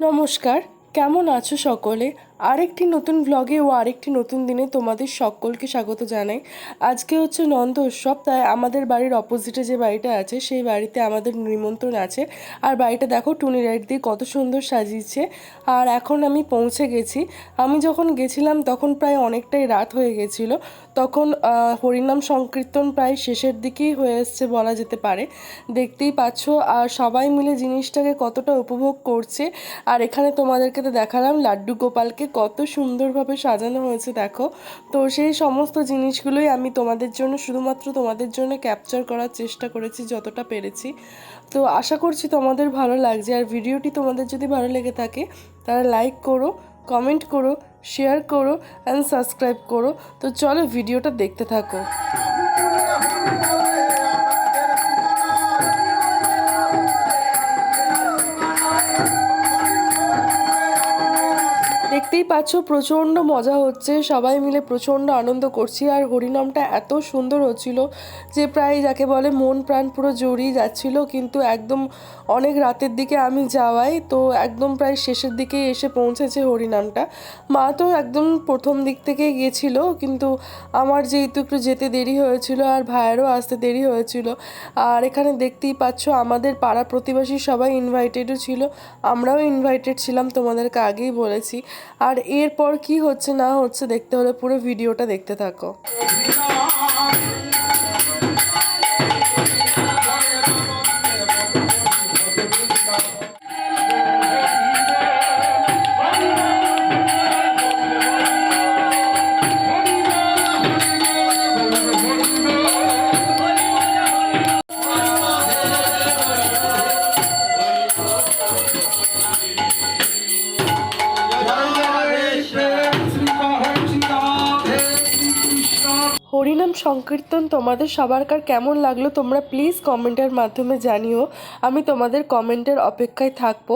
নমস্কার কেমন আছো সকলে? আরেকটি নতুন ব্লগে ও আরেকটি নতুন দিনে তোমাদের সকলকে স্বাগত জানাই। আজকে হচ্ছে নন্দ উৎসব, তাই আমাদের বাড়ির অপোজিটে যে বাড়িটা আছে, সেই বাড়িতে আমাদের নিমন্ত্রণ আছে। আর বাড়িটা দেখো টুনি লাইট দিয়ে কত সুন্দর সাজিয়েছে। আর এখন আমি পৌঁছে গেছি। আমি যখন গেছিলাম, তখন প্রায় অনেকটাই রাত হয়ে গেছিল। তখন হরিনাম সংকীর্তন প্রায় শেষের দিকেই হয়ে এসছে বলা যেতে পারে। দেখতেই পাচ্ছ, আর সবাই মিলে জিনিসটাকে কতটা উপভোগ করছে। আর এখানে তোমাদেরকে তো দেখালাম, লাড্ডু গোপালকে কত সুন্দরভাবে সাজানো হয়েছে, দেখো। তো সেই সমস্ত জিনিসগুলোই আমি তোমাদের জন্য, শুধুমাত্র তোমাদের জন্য ক্যাপচার করার চেষ্টা করেছি যতটা পেরেছি। তো আশা করছি তোমাদের ভালো লাগছে। আর ভিডিওটি তোমাদের যদি ভালো লেগে থাকে, তাহলে লাইক করো কমেন্ট করো শেয়ার করো অ্যান্ড সাবস্ক্রাইব করো। তো চলো ভিডিওটা দেখতে থাকো। পাচ্ছ, প্রচণ্ড মজা হচ্ছে, সবাই মিলে প্রচণ্ড আনন্দ করছি। আর হরিনামটা এত সুন্দর হচ্ছিল যে প্রায় যাকে বলে মন প্রাণ পুরো জড়িয়ে যাচ্ছিল, কিন্তু একদম অনেক রাতের দিকে আমি যাওয়াই তো একদম প্রায় শেষের দিকে এসে পৌঁছেছে হরিনামটা। মা তো একদম প্রথম দিক থেকে গেছিল, কিন্তু আমার যেহেতু একটু যেতে দেরি হয়েছিল আর ভাইয়েরও আসতে দেরি হয়েছিল, আর এখানে দেখতেই পাচ্ছ আমাদের পাড়া প্রতিবেশী সবাই ইনভাইটেডও ছিল, আমরাও ইনভাইটেড ছিলাম তোমাদেরকে আগেই বলেছি। আর এরপর কি হচ্ছে না হচ্ছে দেখতে হলে পুরো ভিডিওটা দেখতে থাকো। হরিনাম সংকীর্তন, তোমাদের সবারকার কেমন লাগল তোমরা প্লিজ কমেন্টের মাধ্যমে জানিও। আমি তোমাদের কমেন্টের অপেক্ষায় থাকব।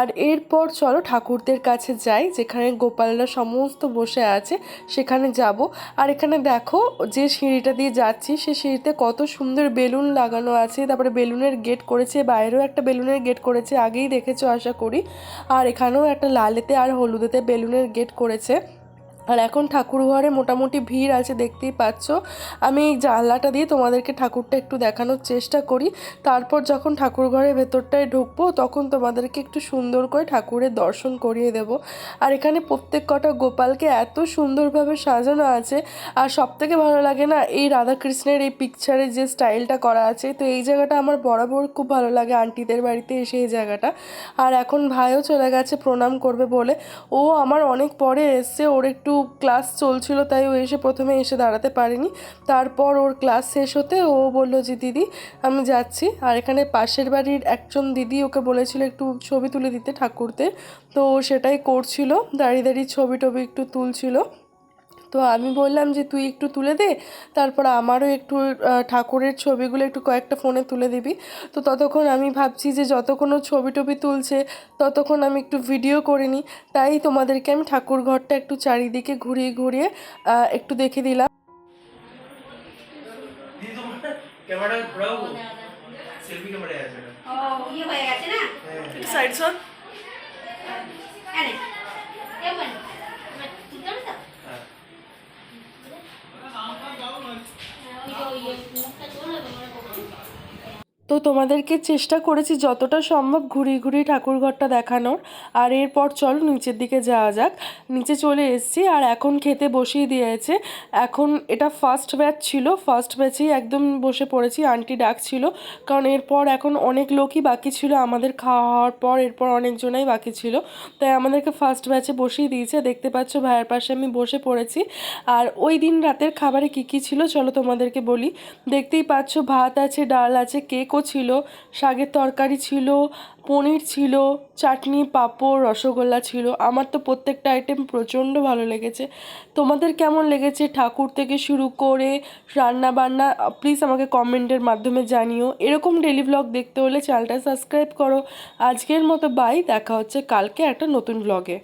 আর এরপর চলো ঠাকুরদের কাছে যাই, যেখানে গোপালরা সমস্ত বসে আছে, সেখানে যাব। আর এখানে দেখো যে সিঁড়িটা দিয়ে যাচ্ছি, সে সিঁড়িতে কত সুন্দর বেলুন লাগানো আছে। তারপরে বেলুনের গেট করেছে, বাইরেও একটা বেলুনের গেট করেছে, আগেই দেখেছ আশা করি। আর এখানেও একটা লালেতে আর হলুদেতে বেলুনের গেট করেছে। আর এখন ঠাকুর ঘরে মোটামুটি ভিড় আছে, দেখতেই পাচ্ছ। আমি এই জানলাটা দিয়ে তোমাদেরকে ঠাকুরটা একটু দেখানোর চেষ্টা করি। তারপর যখন ঠাকুর ঘরের ভেতরটায় ঢুকবো, তখন তোমাদেরকে একটু সুন্দর করে ঠাকুরের দর্শন করিয়ে দেব। আর এখানে প্রত্যেক কটা গোপালকে এত সুন্দরভাবে সাজানো আছে, আর সব থেকে ভালো লাগে না, এই রাধাকৃষ্ণের এই পিকচারের যে স্টাইলটা করা আছে, তো এই জায়গাটা আমার বরাবর খুব ভালো লাগে আন্টিদের বাড়িতে এসে এই জায়গাটা। আর এখন ভাইও চলে গেছে প্রণাম করবে বলে। ও আমার অনেক পরে এসছে, ওর একটু ক্লাস চলছিল, তাই ও এসে প্রথমে এসে দাঁড়াতে পারেনি। তারপর ওর ক্লাস শেষ হতে ও বলল যে, দিদি, আমি যাচ্ছি। আর এখানে পাশের বাড়ির একজন দিদি ওকে বলেছিল একটু ছবি তুলে দিতে ঠাকুরতে তো সেটাই করছিল, দাঁড়িয়ে দাঁড়িয়ে ছবি টবি একটু তুলছিল। তো আমি বললাম যে তুই একটু তুলে দে তারপর আমারও একটু ঠাকুরের ছবিগুলো একটু কয়েকটা ফোনে তুলে দিবি। তো ততক্ষণ আমি ভাবছি যে যতক্ষণ ছবি টবি তুলছে ততক্ষণ আমি একটু ভিডিও করে নিই। তাই তোমাদেরকে আমি ঠাকুর ঘরটা একটু চারিদিকে ঘুরিয়ে ঘুরিয়ে একটু দেখে দিলাম। ক্যামেরা ঘোরাও সেলফি ক্যামেরায় আছে ও ইয়ে হয়ে গেছে না? হ্যাঁ। সাইড সর আরে এবার ওই যে ওই মুখটা তোলো তোমরা তো তোমাদেরকে চেষ্টা করেছি যতটা সম্ভব ঘুরিয়ে ঘুরিয়ে ঠাকুর ঘরটা দেখানোর। আর এরপর চলো নিচের দিকে যাওয়া যাক। নিচে চলে এসেছি আর এখন খেতে বসিয়ে দিয়েছে। এখন এটা ফার্স্ট ব্যাচ ছিল ফার্স্ট ব্যাচেই একদম বসে পড়েছি, আন্টি ডাকছিল। কারণ এরপর এখন অনেক লোকই বাকি ছিল, আমাদের খাওয়া হওয়ার পর এরপর অনেকজনাই বাকি ছিল। তাই আমাদেরকে ফার্স্ট ব্যাচে বসিয়ে দিয়েছে। দেখতে পাচ্ছ ভাইয়ের পাশে আমি বসে পড়েছি। আর ওই দিন রাতের খাবারে কী কী ছিল চলো তোমাদেরকে বলি। দেখতেই পাচ্ছ ভাত আছে, ডাল আছে কেকও ছিল, শাকের তরকারি ছিল, পনির ছিল, চাটনি, পাঁপড়, রসগোল্লা ছিল। আমার তো প্রত্যেকটা আইটেম প্রচণ্ড ভালো লেগেছে। তোমাদের কেমন লেগেছে ঠাকুর থেকে শুরু করে রান্না বান্না? প্লিজ আমাকে কমেন্টের মাধ্যমে জানিও। এরকম ডেলি ব্লগ দেখতে হলে চ্যানেলটা সাবস্ক্রাইব করো। আজকের মতো বাই দেখা হচ্ছে কালকে একটা নতুন ব্লগে